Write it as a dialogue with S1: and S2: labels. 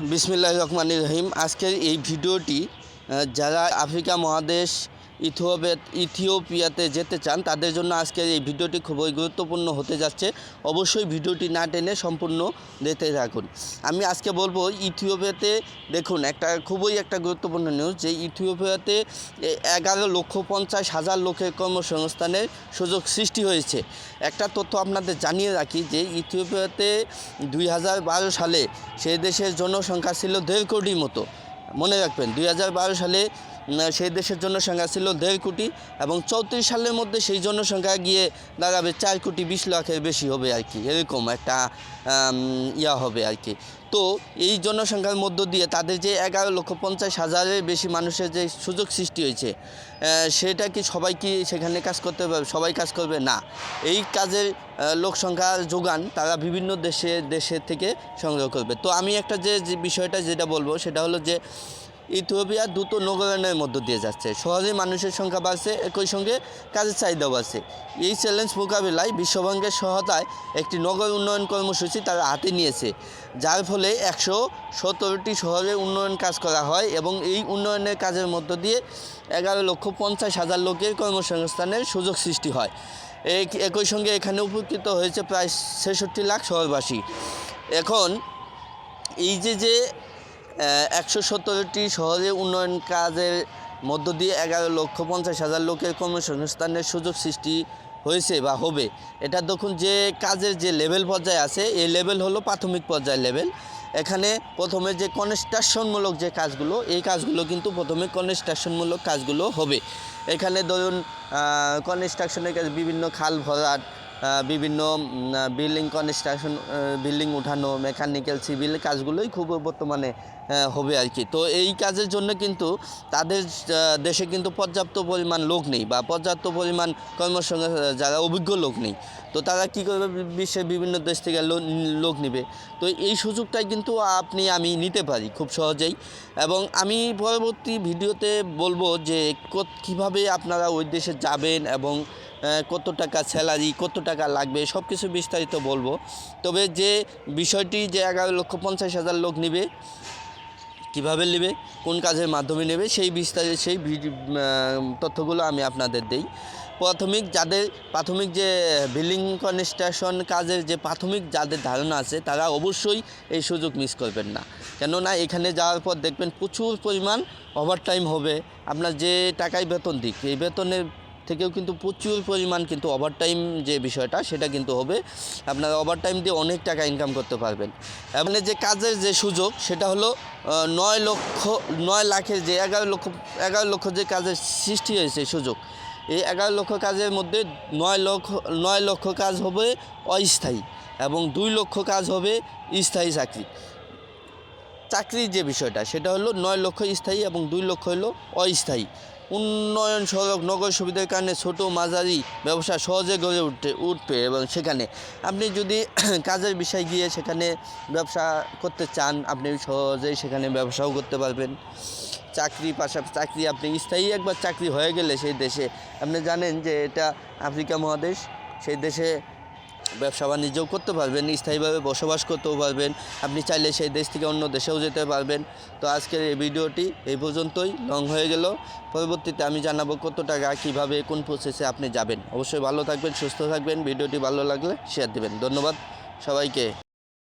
S1: বিসমিল্লাহ রহমান রহিম। আজকের এই ভিডিওটি যারা আফ্রিকা মহাদেশ ইথিওপিয়াতে যেতে চান, তাদের জন্য আজকের এই ভিডিওটি খুবই গুরুত্বপূর্ণ হতে যাচ্ছে। অবশ্যই ভিডিওটি না টেনে সম্পূর্ণ দেখতে থাকুন। আমি আজকে বলব, ইথিওপিয়াতে দেখুন, একটা খুবই একটা গুরুত্বপূর্ণ নিউজ যে ইথিওপিয়াতে এগারো লক্ষ পঞ্চাশ হাজার লোকের কর্মসংস্থানের সুযোগ সৃষ্টি হয়েছে। একটা তথ্য আপনাদের জানিয়ে রাখি যে ইথিওপিয়াতে দুই হাজার বারো সালে সেই দেশের জনসংখ্যা ছিল দেড় কোটির মতো। মনে রাখবেন, দুই হাজার বারো সালে সেই দেশের জনসংখ্যা ছিল দেড় কোটি এবং চৌত্রিশ সালের মধ্যে সেই জনসংখ্যা গিয়ে দাঁড়াবে চার কোটি বিশ লাখের বেশি হবে আর কি। এরকম একটা ইয়া হবে আর কি। তো এই জনসংখ্যার মধ্য দিয়ে তাদের যে এগারো লক্ষ পঞ্চাশ হাজারের বেশি মানুষের যে সুযোগ সৃষ্টি হয়েছে সেটা কি সবাই কি সেখানে কাজ করতে পারবে? সবাই কাজ করবে? না। এই কাজের লোক সংখ্যা যোগান তারা বিভিন্ন দেশে, দেশের থেকে সংগ্রহ করবে। তো আমি একটা যে বিষয়টা যেটা বলব সেটা হলো যে ইথিওপিয়া দ্রুত নগরায়নের মধ্য দিয়ে যাচ্ছে। সহজে মানুষের সংখ্যা বাড়ছে, একই সঙ্গে কাজের চাহিদাও বাড়ছে। এই চ্যালেঞ্জ মোকাবেলায় বিশ্বব্যাংকের সহায়তায় একটি নগর উন্নয়ন কর্মসূচি তারা হাতে নিয়েছে, যার ফলে একশো সত্তরটি শহরে উন্নয়ন কাজ করা হয় এবং এই উন্নয়নের কাজের মধ্য দিয়ে এগারো লক্ষ পঞ্চাশ হাজার লোকের কর্মসংস্থানের সুযোগ সৃষ্টি হয়। এক- একই সঙ্গে এখানে উপকৃত হয়েছে প্রায় ছেষট্টি লাখ শহরবাসী। এখন এই যে যে একশো সত্তরটি শহরে উন্নয়ন কাজের মধ্য দিয়ে এগারো লক্ষ পঞ্চাশ হাজার লোকের কর্মসংস্থানের সুযোগ সৃষ্টি হয়েছে বা হবে। এটা দেখুন যে কাজের যে লেভেল পর্যায়ে আছে, এই লেভেল হলো প্রাথমিক পর্যায়ের লেভেল এখানে প্রথমে যে কনস্ট্রাকশনমূলক যে কাজগুলো, এই কাজগুলো কিন্তু প্রথমে কনস্ট্রাকশনমূলক কাজগুলো হবে। এখানে ধরুন কনস্ট্রাকশনের কাজ বিভিন্ন খাল ভরাট বিভিন্ন বিল্ডিং কনস্ট্রাকশন বিল্ডিং উঠানো মেকানিক্যাল সিভিল কাজগুলোই খুব বর্তমানে হবে আর কি। তো এই কাজের জন্য কিন্তু তাদের দেশে কিন্তু পর্যাপ্ত পরিমাণ লোক নেই বা পর্যাপ্ত পরিমাণ কর্মসংস্থান যারা অভিজ্ঞ লোক নেই। তো তারা কী করবে? বিশ্বের বিভিন্ন দেশ থেকে লোক নেবে। তো এই সুযোগটাই কিন্তু আপনি, আমি নিতে পারি খুব সহজেই। এবং আমি পরবর্তী ভিডিওতে বলব যে কীভাবে আপনারা ওই দেশে যাবেন এবং কত টাকা স্যালারি কত টাকা লাগবে সব কিছু বিস্তারিত বলব। তবে যে বিষয়টি যে এগারো লক্ষ পঞ্চাশ হাজার লোক নেবে, কীভাবে নেবে, কোন কাজের মাধ্যমে নেবে, সেই বিস্তারিত, সেই তথ্যগুলো আমি আপনাদের দেই। প্রাথমিক যাদের, প্রাথমিক যে বিল্ডিং কনস্ট্রাকশন কাজের যে প্রাথমিক যাদের ধারণা আছে, তারা অবশ্যই এই সুযোগ মিস করবেন না। কেননা এখানে যাওয়ার পর দেখবেন প্রচুর পরিমাণ ওভারটাইম হবে। আপনার যে টাকায় বেতন দিক, এই বেতনের থেকেও কিন্তু প্রচুর পরিমাণ কিন্তু ওভারটাইম যে বিষয়টা, সেটা কিন্তু হবে। আপনারা ওভারটাইম দিয়ে অনেক টাকা ইনকাম করতে পারবেন। এবং যে কাজের যে সুযোগ, সেটা হলো নয় লক্ষ, নয় লাখের যে এগারো লক্ষ এগারো লক্ষ যে কাজের সৃষ্টি হয়েছে সুযোগ, এই এগারো লক্ষ কাজের মধ্যে নয় লক্ষ নয় লক্ষ কাজ হবে অস্থায়ী এবং দুই লক্ষ কাজ হবে স্থায়ী চাকরি। চাকরির যে বিষয়টা, সেটা হলো নয় লক্ষ স্থায়ী এবং দুই লক্ষ হলো অস্থায়ী। উন্নয়ন সড়ক নগর সুবিধার কারণে ছোট মাঝারি ব্যবসা সহজে গড়ে উঠতে, উঠবে এবং সেখানে আপনি যদি কাজের বিষয় গিয়ে সেখানে ব্যবসা করতে চান, আপনি সহজেই সেখানে ব্যবসাও করতে পারবেন। চাকরি পাশাপাশি চাকরি আপনি স্থায়ী একবার চাকরি হয়ে গেলে সেই দেশে, আপনি জানেন যে এটা আফ্রিকা মহাদেশ, সেই দেশে ব্যবসা বাণিজ্যও করতে পারবেন, স্থায়ীভাবে বসবাস করতেও পারবেন। আপনি চাইলে সেই দেশ থেকে অন্য দেশেও যেতে পারবেন। তো আজকের এই ভিডিওটি এই পর্যন্তই লং হয়ে গেল। পরবর্তীতে আমি জানাব কত টাকা, কীভাবে, কোন প্রসেসে আপনি যাবেন। অবশ্যই ভালো থাকবেন, সুস্থ থাকবেন। ভিডিওটি ভালো লাগলে শেয়ার দেবেন। ধন্যবাদ সবাইকে।